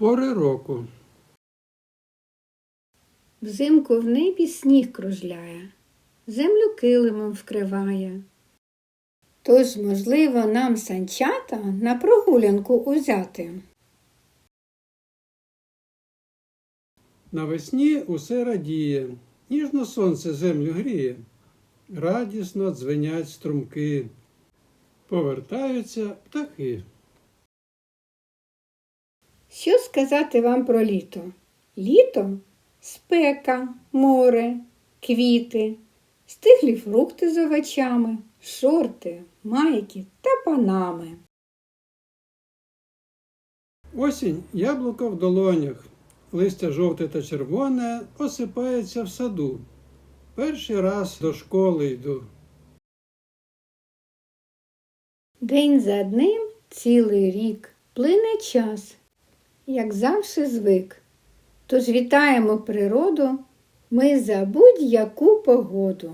Пори року. Взимку в небі сніг кружляє, землю килимом вкриває. Тож, можливо, нам санчата на прогулянку узяти. Навесні усе радіє, ніжно сонце землю гріє, радісно дзвенять струмки, повертаються птахи. Що сказати вам про літо? Літо спека, море, квіти, стиглі фрукти з овочами, шорти, майки та панами. Осінь яблуко в долонях, листя жовте та червоне осипається в саду. Перший раз до школи йду. День за днем цілий рік плине час, як завжди звик. Тож вітаємо природу ми за будь-яку погоду.